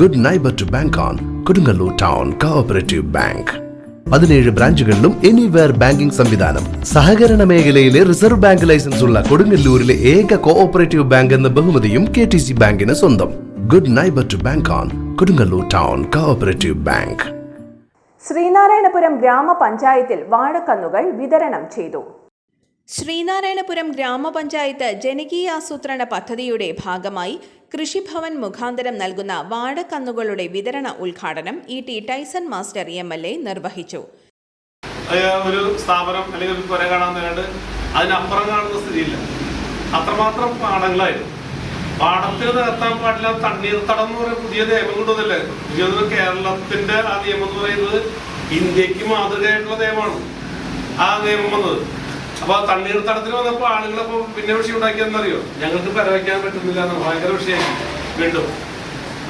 Good neighbour to bank on Kodungallur town cooperative bank പതിനേഴ് ബ്രാഞ്ചുകളിലും anywhere banking സംവിധാനം. സഹകരണ മേഖലയിലെ റിസർവ് ബാങ്ക് ലൈസൻസ് ഉള്ള കൊടുങ്ങല്ലൂരിലെ ഏക കോഓപ്പറേറ്റീവ് ബാങ്ക് എന്ന ബഹുമതിയും കെ ടി സി ബാങ്കിന് സ്വന്തം. Good neighbour to bank on Kodungallur town cooperative bank Sreenarayanapuram ഗ്രാമപഞ്ചായത്തിൽ വാഴക്കന്നുകൾ വിതരണം ചെയ്തു. ശ്രീനാരായണപുരം ഗ്രാമപഞ്ചായത്ത് ജനകീയാസൂത്രണ പദ്ധതിയുടെ ഭാഗമായി കൃഷിഭവൻ മുഖാന്തരം നൽകുന്ന വാഴക്കന്നുകളുടെ വിതരണ ഉദ്ഘാടനം E T Tyson master M L A നിർവഹിച്ചു. ഒരു സ്ഥാപനം അല്ലെങ്കിൽ ഒരു പുര കാണാൻ നേരിട്ട് അതിനപ്പുറം കാണുന്ന സ്ഥിതിയില്ല. അത്രമാത്രം പാടങ്ങളായിരുന്നു. പാടത്തിൽ നികത്താൻ പാടില്ല തണ്ണീർത്തടം എന്ന് പറയുന്ന പുതിയ നിയമം കൊണ്ടുവന്നില്ലേ? കേരളത്തിന്റെ ആ നിയമം എന്ന് പറയുന്നത് ഇന്ത്യയ്ക്ക് മാതൃകയായിട്ടുള്ള നിയമമാണ്. ആ നിയമം വന്നത്. അപ്പൊ തണ്ണീർത്തടത്തിൽ വന്നപ്പോൾ ആളുകളപ്പോ പിന്നെ വിഷയം ഉണ്ടാക്കിയെന്നറിയോ? ഞങ്ങൾക്ക് പെര വയ്ക്കാൻ പറ്റുന്നില്ല ഭയങ്കര വിഷയമായി. വീണ്ടും.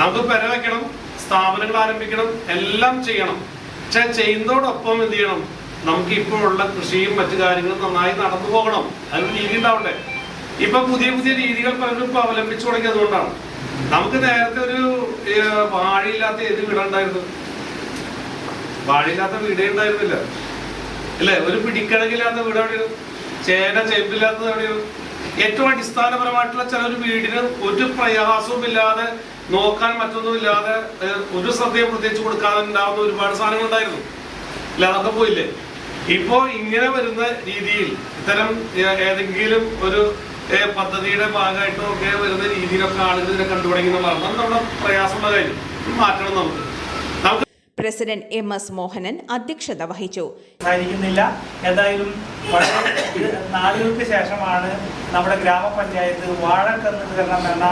നമുക്ക് പെര വെക്കണം സ്ഥാപനങ്ങൾ ആരംഭിക്കണം എല്ലാം ചെയ്യണം. പക്ഷെ ചെയ്യുന്നതോടൊപ്പം എന്ത് ചെയ്യണം? നമുക്ക് ഇപ്പോൾ ഉള്ള കൃഷിയും മറ്റു കാര്യങ്ങളും നന്നായി നടന്നു പോകണം. അതിന് രീതി ഉണ്ടാവണ്ടേ? ഇപ്പൊ പുതിയ പുതിയ രീതികൾ പലരും ഇപ്പൊ അവലംബിച്ചു തുടങ്ങിയത് കൊണ്ടാണ് നമുക്ക് നേരത്തെ ഒരു വാഴയില്ലാത്ത ഏത് വീടുണ്ടായിരുന്നു വാഴയില്ലാത്ത വീടേ ഉണ്ടായിരുന്നില്ല. അല്ലേ? ഒരു പിടിക്കണകില്ലാത്ത വീട് എവിടെയാണ് ചേന ചേമ്പില്ലാത്തത് എവിടെയാണ് ഏറ്റവും അടിസ്ഥാനപരമായിട്ടുള്ള ചില ഒരു വീടിന് ഒരു പ്രയാസവും ഇല്ലാതെ നോക്കാൻ മറ്റൊന്നും ഇല്ലാതെ ഒരു ശ്രദ്ധയെ പ്രത്യേകിച്ച് കൊടുക്കാതെ ഉണ്ടാകുന്ന ഒരുപാട് സാധനങ്ങൾ ഉണ്ടായിരുന്നു അല്ല അതൊക്കെ പോയില്ലേ? ഇപ്പോ ഇങ്ങനെ വരുന്ന രീതിയിൽ ഇത്തരം ഏതെങ്കിലും ഒരു പദ്ധതിയുടെ ഭാഗമായിട്ടോ ഒക്കെ വരുന്ന രീതിയിലൊക്കെ ആളുകൾ ഇതിനെ കണ്ടു തുടങ്ങി എന്നുള്ളതാണ് നമ്മുടെ പ്രയാസമുള്ള കാര്യം. മാറ്റണം നമുക്ക്. പ്രസിഡന്റ് എം എസ് മോഹനൻ അധ്യക്ഷത വഹിച്ചു. എന്തായാലും നാളുകൾക്ക് ശേഷമാണ് നമ്മുടെ ഗ്രാമപഞ്ചായത്ത് വാഴക്കന്നുകരണം എന്ന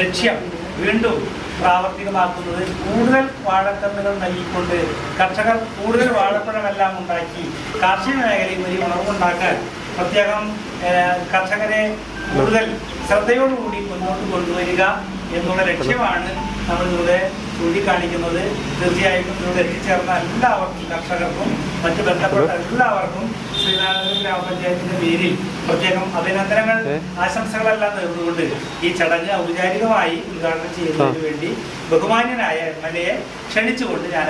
ലക്ഷ്യം വീണ്ടും പ്രാവർത്തികമാക്കുന്നത്. കൂടുതൽ വാഴക്കന്നുകൾ നൽകിക്കൊണ്ട് കർഷകർ കൂടുതൽ വാഴപ്പഴമെല്ലാം ഉണ്ടാക്കി കാർഷിക മേഖലയിൽ വലിയ ഉണർവുണ്ടാക്കാൻ പ്രത്യേകം കർഷകരെ കൂടുതൽ ശ്രദ്ധയോടുകൂടി മുന്നോട്ട് കൊണ്ടുവരിക. എന്നുള്ള ലക്ഷ്യമാണ് നമ്മൾ ഇവിടെ ചൂണ്ടിക്കാണിക്കുന്നത്. തീർച്ചയായും ഇവിടെ എത്തിച്ചേർന്ന എല്ലാവർക്കും കർഷകർക്കും മറ്റ് ബന്ധപ്പെട്ട എല്ലാവർക്കും ശ്രീനാരായണ ഗ്രാമപഞ്ചായത്തിന്റെ പേരിൽ പ്രത്യേകം അഭിനന്ദനങ്ങൾ ആശംസകളെല്ലാം നേർന്നുകൊണ്ട് ഈ ചടങ്ങ് ഔപചാരികമായി ഉദ്ഘാടനം ചെയ്യുന്നതിന് വേണ്ടി ബഹുമാന്യനായ എം എൽ എയെ ക്ഷണിച്ചുകൊണ്ട് ഞാൻ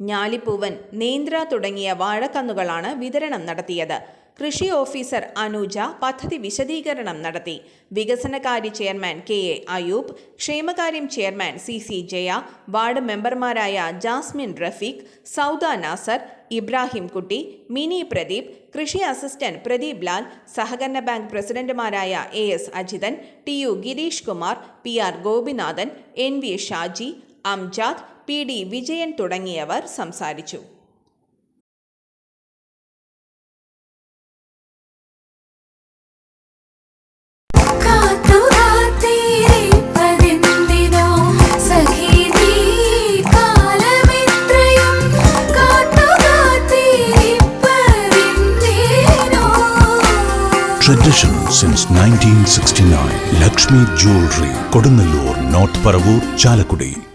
ഞാലിപ്പൂവൻ നേന്ത്ര തുടങ്ങിയ വാഴക്കന്നുകളാണ് വിതരണം നടത്തിയത്. കൃഷി ഓഫീസർ അനൂജ പദ്ധതി വിശദീകരണം നടത്തി. വികസനകാര്യ chairman K A Ayoob ക്ഷേമകാര്യം chairman C C Jaya ward മെമ്പർമാരായ ജാസ്മിൻ റഫീഖ് സൗദ നാസർ ഇബ്രാഹിം കുട്ടി മിനി പ്രദീപ് കൃഷി അസിസ്റ്റന്റ് പ്രദീപ് ലാൽ സഹകരണ ബാങ്ക് പ്രസിഡന്റുമാരായ A S Ajithan T U Gireesh Kumar P R Gopinathan N V Shaji Amjad P D Vijayan തുടങ്ങിയവർ സംസാരിച്ചു Tradition since 1969. Lakshmi Jewelry, Kodunallur, North Paravur, Chalakudi.